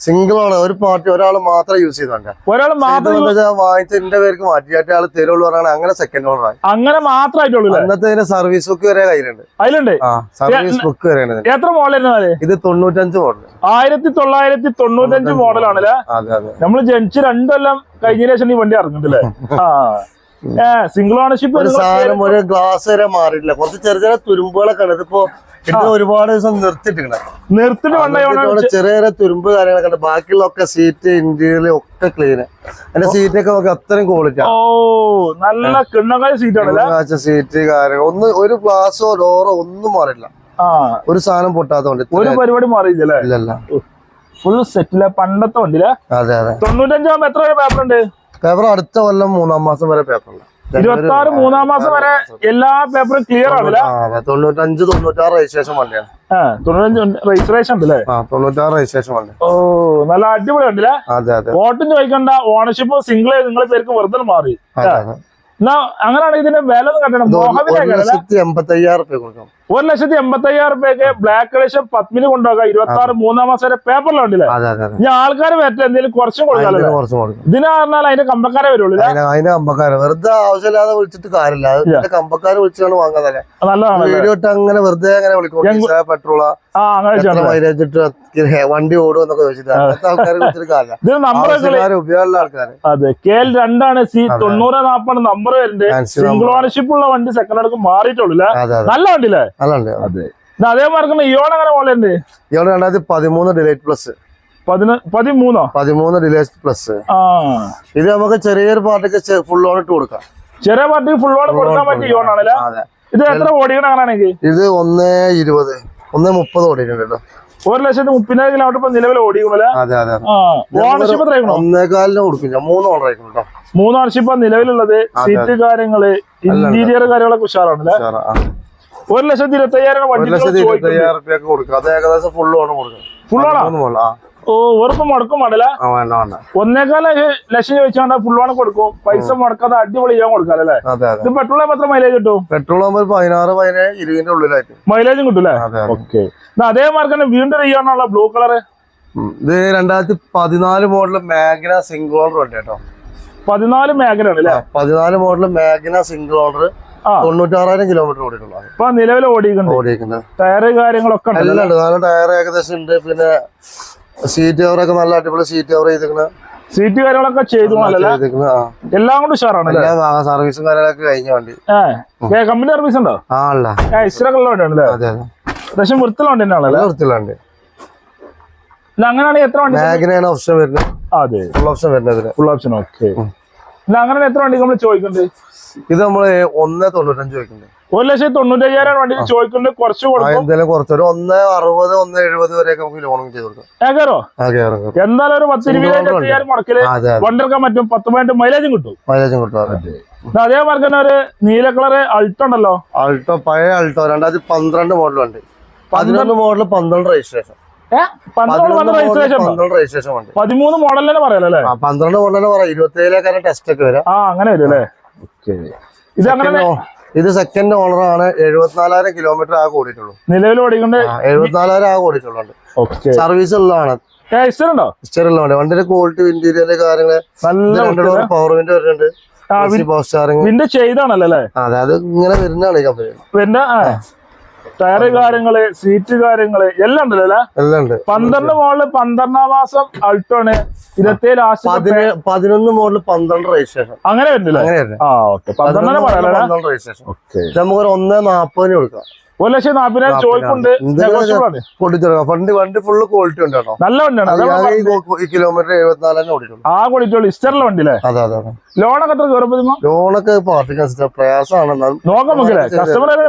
S1: സിംഗിൾ ആണ് ഒരു പാർട്ടി ഒരാൾ മാത്രം യൂസ് ചെയ്തോണ്ട
S2: ഒരാൾ മാത്രം
S1: വാങ്ങിച്ച എന്റെ പേർക്ക് മാറ്റിയായിട്ട് ആൾ തരുള്ളൂ പറഞ്ഞാൽ അങ്ങനെ സെക്കൻഡ് ഓണർ ആയി
S2: അങ്ങനെ മാത്രമായിട്ടുള്ളൂ
S1: അന്നത്തെ സർവീസ് ബുക്ക് വരെ കയ്യിലുണ്ട്.
S2: അതിലുണ്ട്?
S1: സർവീസ് ബുക്ക് വരെ ഉണ്ട്
S2: എത്ര മോഡലായിരുന്നു അത്?
S1: ഇത് തൊണ്ണൂറ്റഞ്ച് മോഡൽ
S2: ആയിരത്തി തൊള്ളായിരത്തി തൊണ്ണൂറ്റഞ്ച് മോഡലാണല്ലേ നമ്മൾ ജനിച്ച് രണ്ടെല്ലാം കഴിഞ്ഞ ശേഷം ഈ വണ്ടി ഇറങ്ങുന്നുണ്ടല്ലേ? ആ. സിംഗിൾ ഓണർഷിപ്പ്
S1: ഒരു സാധനം ഒരു ഗ്ലാസ് വരെ മാറിയില്ല കുറച്ച് ചെറിയ ചെറിയ തുരുമ്പുകളൊക്കെ ഉണ്ട് ഇതിപ്പോ ഇത് ഒരുപാട് ദിവസം നിർത്തിട്ടുണ്ട്
S2: നിർത്തിട്ട്
S1: ചെറിയ ചെറിയ തുരുമ്പ് കാര്യങ്ങളൊക്കെ ഉണ്ട് ബാക്കിയുള്ള ഒക്കെ സീറ്റ് ഇന്റീരിയർ ഒക്കെ ക്ലീൻ അതിന്റെ സീറ്റൊക്കെ നമുക്ക് അത്രയും ക്വാളിറ്റി
S2: ഓ നല്ല കിണ്ണക്കായ സീറ്റ് ആണല്ലേ?
S1: സീറ്റ് കാര്യങ്ങൾ ഒന്ന് ഒരു ഗ്ലാസോ ഡോറോ ഒന്നും മാറില്ല ഒരു സാധനം പൊട്ടാത്തോണ്ട്
S2: ഒരു പരിപാടി
S1: മാറിയില്ല
S2: ഫുൾ സെറ്റിലെ പണ്ടത്തെ വണ്ടിയിലെ?
S1: അതെ അതെ.
S2: തൊണ്ണൂറ്റഞ്ചാകുമ്പോ എത്ര പേപ്പർ ഉണ്ട്?
S1: പേപ്പർ അടുത്ത കൊല്ലം മൂന്നാം മാസം വരെ പേപ്പറില്ല
S2: ഇരുപത്തി ആറ് മൂന്നാം മാസം വരെ എല്ലാ പേപ്പറും ക്ലിയർ ആണല്ലേ
S1: തൊണ്ണൂറ്റഞ്ച് തൊണ്ണൂറ്റാറ് രജിസ്ട്രേഷൻ വണ്ടിയാണ്.
S2: രജിസ്ട്രേഷൻ ഉണ്ടല്ലേ
S1: ആ തൊണ്ണൂറ്റാറ് രജിസ്ട്രേഷൻ വണ്ടി
S2: ഓ നല്ല അടിപൊളി ഉണ്ടല്ലേ ഓട്ടം ചോദിക്കണ്ട ഓണർഷിപ്പ് സിംഗിൾ നിങ്ങളെ പേർക്ക് വെറുതെ മാറി. എന്നാ അങ്ങനെയാണെങ്കിൽ ഇതിന്റെ വില ഒന്ന് കണ്ടണം
S1: എൺപത്തി അയ്യായിരം റുപ്യ കൊടുക്കാം
S2: ഒരു ലക്ഷത്തി എൺപത്തി അയ്യായിരം രൂപയ്ക്ക് ബ്ലാക്ക് കളേഷൻ പത്മിന് കൊണ്ടുപോകാം ഇരുപത്തി ആറ് മൂന്നാം മാസം വരെ പേപ്പറിലുണ്ടല്ലേ ഞാൻ ആൾക്കാർ വരട്ടെ എന്തെങ്കിലും കുറച്ചും
S1: കൊടുക്കാറില്ല
S2: ഇതിന് പറഞ്ഞാൽ അതിന്റെ കമ്പക്കാരെ വരുള്ളൂ
S1: വെറുതെ ആവശ്യമില്ലാതെ വിളിച്ചിട്ട് കാര്യമില്ല. അതിന്റെ കമ്പക്കാരെ വിളിച്ചാണ് വാങ്ങാതല്ലേ?
S2: നല്ലതാണ്
S1: വീഡിയോ ഇട്ട് അങ്ങനെ വെറുതെ അങ്ങനെ വിളിക്കും. പെട്രോളാ. മൈലേജ് ഇട്ട് വണ്ടി ഓടും എന്നൊക്കെ ചോദിച്ചിട്ട് അങ്ങനത്തെ ആൾക്കാരെ വിളിച്ചിട്ട് കാര്യമില്ല.
S2: നമ്പർ
S1: ആവശ്യക്കാര് ഉപയോഗമുള്ള ആൾക്കാര്.
S2: അതെ കെ എൽ രണ്ടാണ് സി തൊണ്ണൂറ് നാപ്പാണ് നമ്പർ
S1: വരുന്നത്.
S2: സിംഗിൾ ഓണർഷിപ്പ് ഉള്ള വണ്ടി സെക്കൻഡ് അടുക്ക് മാറിയിട്ടുള്ളൂ നല്ല വണ്ടിയില്ലേ? അതെ. അതേ മാർക്കുന്ന ഇയോൺ അങ്ങനെ മോളുണ്ട്
S1: ഇയാൾ രണ്ടായിരത്തി പതിമൂന്ന് ഡിലൈറ്റ് പ്ലസ്.
S2: പതിന പതിമൂന്നോ?
S1: പതിമൂന്ന് ഡിലൈറ്റ് പ്ലസ്.
S2: ആ.
S1: ഇത് നമുക്ക് ചെറിയൊരു പാർട്ടിക്ക് ഫുൾ ഓൺ ഇട്ട് കൊടുക്കാം.
S2: ചെറിയ പാർട്ടിക്ക് ഫുൾ ഓൺ കൊടുക്കാൻ പറ്റിയ ഇയോൺ ആണല്ലേ
S1: അതെ.
S2: ഇത് എത്ര ഓടിക്കണം അങ്ങനെയാണെങ്കിൽ
S1: ഇത്? ഒന്ന് ഇരുപത് ഒന്ന് മുപ്പത് ഓടിയിട്ടുണ്ട് കേട്ടോ.
S2: ഒരു ലക്ഷത്തി മുപ്പതിനായിരം കിലോമീറ്റർ ഇപ്പൊ നിലവിൽ ഓടിക്കണല്ലേ
S1: അതെ അതെ അതെ.
S2: ആ. ഓണർഷിപ്പ്
S1: ഒന്നേകാലിന് മൂന്ന്
S2: മൂന്ന് ഓണർഷിപ്പ് നിലവിലുള്ളത് സീറ്റ് കാര്യങ്ങൾ ഇന്റീരിയർ കാര്യങ്ങളൊക്കെ ഉഷാറാണല്ലേ. ഒരു ലക്ഷത്തി ഇരുപത്തി അയ്യായിരം
S1: ഒരു ലക്ഷത്തി ഇരുപത്തി അയ്യായിരം റുപ്യൊക്കെ കൊടുക്കും. അത് ഏകദേശം ഫുൾ ആണ് കൊടുക്കും.
S2: ഫുൾ ഓണാ
S1: മൂന്ന് മോൾ. ആ.
S2: ഓ ഉറപ്പ് മുടക്കും
S1: മടല
S2: ഒന്നേക്കാൾ ലക്ഷം ചോദിച്ചാണ്ട് ഫുൾ ഓൺ കൊടുക്കും. പൈസ മുടക്കാതെ അടിപൊളി ചെയ്യാൻ കൊടുക്കാം അല്ലേ? ഇത് പെട്രോൾ എത്ര മൈലേജ് കിട്ടും?
S1: പെട്രോൾ ആകുമ്പോൾ പതിനാറ് പതിനേഴ് ഇരുപതിന്റെ ഉള്ളിലായിട്ട്.
S2: മൈലേജും കിട്ടൂലേ ഓക്കെ അതേ മാർക്ക് തന്നെ വീണ്ടും ചെയ്യാനുള്ള ബ്ലൂ
S1: കളർ. ഇത് രണ്ടായിരത്തി പതിനാല് മോഡൽ മാഗ്ന സിംഗിൾ ഓർഡർ ഉണ്ട് കേട്ടോ.
S2: പതിനാല് മേഖലയാണ് അല്ലേ?
S1: പതിനാല് മോഡൽ മാഗ്ന സിംഗിൾ
S2: ആ
S1: തൊണ്ണൂറ്റാറായിരം കിലോമീറ്റർ ഓടിയിട്ടുള്ള.
S2: ഇപ്പൊ നിലവിൽ ഓടിക്കുന്നുണ്ട്
S1: ഓടിയിരിക്കുന്നത്.
S2: ടയറ് കാര്യങ്ങളൊക്കെ
S1: എല്ലാം നല്ല ടയർ ഏകദേശം ഉണ്ട്. പിന്നെ സീറ്റ് കവറൊക്കെ നല്ല അടിപൊളി സീറ്റ് കവർ ചെയ്തിരിക്കണ
S2: സീറ്റ് കാര്യങ്ങളൊക്കെ ചെയ്തു എല്ലാം കൊണ്ട് ഉഷാറാണ്
S1: സർവീസും കാര്യങ്ങളൊക്കെ കഴിഞ്ഞ വണ്ടി.
S2: കമ്പനി സർവീസ് ഉണ്ടോ?
S1: ആ
S2: അത്യാവശ്യം വൃത്തിയുള്ള വണ്ടി തന്നെയാണല്ലേ?
S1: നല്ല വൃത്തിയുണ്ട്
S2: അങ്ങനെയാണെങ്കിൽ എത്ര വണ്ടി
S1: മാഗ്നയാണ് ഓപ്ഷൻ വരുന്നത്.
S2: അതെ.
S1: ഫുൾ ഓപ്ഷൻ വരുന്നത്
S2: ഫുൾ ഓപ്ഷൻ ഓക്കെ അങ്ങനെ എത്ര വണ്ടി നമ്മൾ ചോദിക്കുന്നുണ്ട്?
S1: ഇത് നമ്മൾ ഒന്ന് തൊണ്ണൂറ്റഞ്ച് ചോദിക്കുന്നത്
S2: ഒരു ലക്ഷത്തി തൊണ്ണൂറ്റയ്യായിരം വണ്ടി ചോദിക്കുന്നത് കുറച്ച് എന്തായാലും
S1: കുറച്ച്. ഒരു ഒന്ന് അറുപത് ഒന്ന് എഴുപത് വരെയൊക്കെ നമുക്ക് ലോണും ചെയ്ത് കൊടുക്കാം.
S2: എന്തായാലും ഒരു പത്ത് ഇരുപതിനായിരം മുടക്കിൽ പറ്റും. പത്ത് പതിനെട്ട് മൈലേജും കിട്ടും.
S1: മൈലേജും കിട്ടും അതെ.
S2: അതേ. മാർക്ക് തന്നെ ഒരു നീല കളറ് അൾട്ടോ ഉണ്ടല്ലോ?
S1: അൾട്ടോ പഴയ അൾട്ടോ. രണ്ടായിരത്തി പന്ത്രണ്ട് മോഡൽ ഉണ്ട് പതിനൊന്ന് മോഡൽ പന്ത്രണ്ട് രജിസ്ട്രേഷൻ
S2: പതിമൂന്ന് മോഡൽ തന്നെ പറയാലോ അല്ലേ
S1: പന്ത്രണ്ട് മോഡൽ തന്നെ പറയാം ഇരുപത്തി ഏഴിലേക്കാണ് ടെസ്റ്റ് ഒക്കെ വരാം.
S2: ആ അങ്ങനെ വരും അല്ലേ? ഇത് അങ്ങനെ
S1: ഇത് സെക്കൻഡ് ഓണറാണ് എഴുപത്തിനാലായിരം കിലോമീറ്റർ ആകെ ഓടിയിട്ടുള്ളൂ
S2: നിലവിൽ ഓടിക്കൊണ്ട്
S1: എഴുപത്തിനാലായിരം ആകെ ഓടിയിട്ടുള്ളൂ സർവീസ് ഉള്ളതാണ്.
S2: ഇഷ്ടമുണ്ടോ
S1: ഹിസ്റ്ററിയുള്ള വണ്ടിയുടെ ക്വാളിറ്റി ഇന്റീരിയർ കാര്യങ്ങൾ
S2: നല്ല
S1: പവർ വിൻഡ് വരുന്നുണ്ട്.
S2: വിൻഡ് ചെയ്താണല്ലോ അല്ലേ?
S1: ഇങ്ങനെ വരുന്നതാണ് ഈ കമ്പനി
S2: ആ. ടയറ് കാര്യങ്ങൾ സീറ്റ് കാര്യങ്ങൾ എല്ലാം ഉണ്ടല്ലോ അല്ലേ?
S1: എല്ലാം ഉണ്ട്.
S2: പന്ത്രണ്ട് മോഡൽ പന്ത്രണ്ടാം മാസം അൾട്ടോ ആണ് ഇരുപത്തേഴ് ലാസ്റ്റ്
S1: പതിനൊന്ന് മോഡൽ പന്ത്രണ്ട് രജിസ്ട്രേഷൻ
S2: അങ്ങനെ വരുന്നില്ല?
S1: അങ്ങനെ
S2: ആ ഓക്കെ. പന്ത്രണ്ടാണ്
S1: രജിസ്ട്രേഷൻ
S2: നമുക്ക്
S1: ഒരു ഒന്ന് നാപ്പതിന് കൊടുക്കാം
S2: ഒരു ലക്ഷം നാപ്പതിനായിരം ചോദിക്കൊണ്ട്.
S1: പൊട്ടിച്ചെടുക്കാം വണ്ടി ഫുള്ള് ക്വാളിറ്റി ഉണ്ട്
S2: നല്ല വണ്ടിയാണ്.
S1: കിലോമീറ്റർ
S2: ആ കൊടുത്തോളൂ ഇസ്റ്ററിലെ വണ്ടി
S1: അല്ലേ അതെ അതെ.
S2: ലോണൊക്കെ എത്ര കയറുമ്പോ
S1: ലോണൊക്കെ പാർട്ടി പ്രയാസമാണ്.
S2: നോക്കാം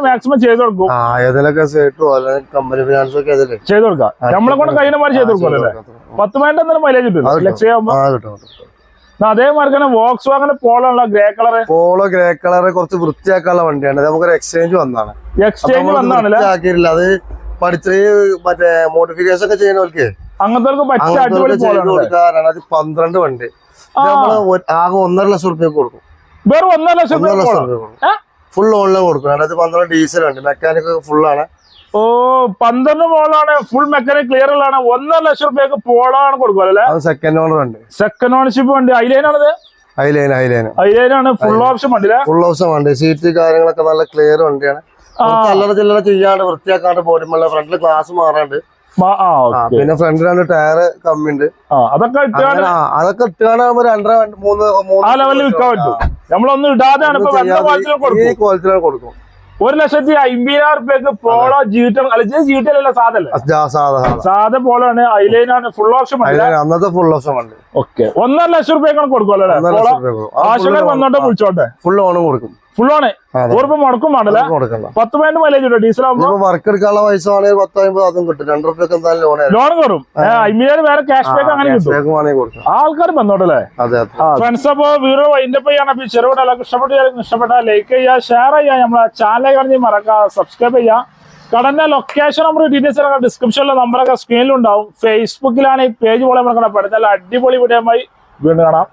S2: മാക്സിമം ചെയ്ത് കൊടുക്കും.
S1: ആ ഏതിലൊക്കെ സേട്ടോ അല്ലെങ്കിൽ കമ്പനി ഫിനാൻസ് ഒക്കെ
S2: ചെയ്ത് കൊടുക്കാം. നമ്മളെ കൊണ്ട് കഴിയുന്ന മാതിരി ചെയ്ത് കൊടുക്കുമല്ലോ പത്ത് മൈൻഡ് എന്തായാലും മൈലേജ് കിട്ടും. ലക്ഷ്യം
S1: കിട്ടും. കിട്ടും.
S2: അതേ മാർക്ക് തന്നെ വോക്സ് വാഗന്റെ ഉള്ള grey colour
S1: Polo grey colour കുറച്ച് വൃത്തിയാക്കാനുള്ള വണ്ടിയാണ്. നമുക്ക് നമുക്കൊരു എക്സ്ചേഞ്ച് വന്നാണ്
S2: എക്സ്ചേഞ്ച്
S1: വന്നാണ്
S2: വന്നാണല്ലേ
S1: വൃത്തിയാക്കിയിട്ടില്ല. അത് പഠിച്ച മറ്റേ മോഡിഫിക്കേഷൻ ഒക്കെ ചെയ്യുന്നവർക്ക്.
S2: അങ്ങനത്തെ
S1: അത് പന്ത്രണ്ട് വണ്ടി. നമ്മൾ ആകെ ഒന്നര ലക്ഷം റുപ്യ കൊടുക്കും.
S2: വെറും ഒന്നര ലക്ഷം
S1: ഒന്നര ലക്ഷം റുപ്യ കൊടുക്കും. ഫുൾ ഓൺലൈൻ കൊടുക്കും അതായത് പന്ത്രണ്ട് ഡീസൽ ഉണ്ട് മെക്കാനിക് ഫുള്ളാണ് ആണ്.
S2: ഓ പന്ത്രണ്ട് മോളാണ്. ഫുൾ മെക്കാനിക് ക്ലിയർ ഉള്ളതാണ്. ഒന്നര ലക്ഷം റുപ്യക്ക് പോളാണ്
S1: അത് സെക്കൻഡ് ഓണർ ഉണ്ട്.
S2: സെക്കൻഡ് ഓണർഷിപ്പ് ഉണ്ട്. അതിലേനാണത്
S1: ഹൈലൈൻ ഹൈലൈൻ
S2: ഐലൈനാണ് ഫുൾ ഓപ്ഷൻ ഉണ്ട്
S1: ഫുൾ ഓപ്ഷൻ വണ്ടി സീറ്റ് കാര്യങ്ങളൊക്കെ നല്ല ക്ലിയർ വണ്ടിയാണ്. അല്ലറ ചില്ലറ ചെയ്യാണ്ട് വൃത്തിയാക്കാണ്ട് പോരുമ്പോൾ ഫ്രണ്ടിൽ ഗ്ലാസ് മാറാണ്ട്. പിന്നെ ഫ്രണ്ട് രണ്ട് ടയർ കമ്മിണ്ട്
S2: ആ അതൊക്കെ
S1: അതൊക്കെ ഇട്ടാകുമ്പോ രണ്ടര രണ്ട് മൂന്ന്
S2: ആ ലെവലിൽ വിൽക്കാൻ പറ്റും. നമ്മളൊന്നും ഇടാതെയാണ്
S1: ഈ ക്വാളിറ്റിയിലാണ് കൊടുക്കും.
S2: ഒരു ലക്ഷത്തി അമ്പതിനായിരം റുപ്യക്ക് പോളോ ജീട്ടം അല്ല ജീട്ടല്ല സാധല്ലേ?
S1: സാധ
S2: പോളോ ആണ് ഐലൈനാണ് ഫുൾ ഓപ്ഷൻ
S1: അന്നത്തെ ഫുൾ ഓപ്ഷൻ വണ്ടി.
S2: ഓക്കെ ഒന്നര ലക്ഷം റുപ്യക്കാണ് കൊടുക്കുമല്ലോ ആശങ്ക വന്നോട്ടെ വിളിച്ചോട്ടെ?
S1: ഫുൾ ഓണും കൊടുക്കും.
S2: ഫുൾ ആണ് മുടക്കും വേണ്ടല്ലേ? പത്ത് പോയിന്റ് മൈലേജ് കിട്ടും. ഡീസൽ
S1: ആവുമ്പോൾ വർക്ക് എടുക്കാനുള്ള പൈസ ആണെങ്കിൽ പത്ത് അമ്പത് അതും കിട്ടും. രണ്ടു റുപ്യ എന്തായാലും ലോൺ
S2: ലോൺ കയറും. അയ്യായിരം വേറെ ക്യാഷ് ബാക്ക് അങ്ങനെ കിട്ടും. ആൾക്കാർ വന്നോട്ടല്ലേ ഫ്രണ്ട്സ് അപ്പോ വീഡിയോ വൈൻഡ് അപ്പ് ചെയ്യണം അപ്പൊ ചെറുവിടെ എല്ലാവർക്കും ഇഷ്ടപ്പെട്ട ഇഷ്ടപ്പെട്ട ലൈക്ക് ചെയ്യുക ഷെയർ ചെയ്യുക. നമ്മളെ ചാനൽ കാണി മറക്ക സബ്സ്ക്രൈബ് ചെയ്യുക. കടന്ന ലൊക്കേഷൻ നമ്പർ ഡീറ്റെയിൽസ് ഒക്കെ ഡിസ്ക്രിപ്ഷനിലെ നമ്പറൊക്കെ സ്ക്രീനിലുണ്ടാവും ഫേസ്ബുക്കിലാണ് ഈ പേജ് പോലെ നമ്മൾ പഠിച്ചാൽ അടിപൊളി വീഡിയോ വീണ്ടും കാണാം.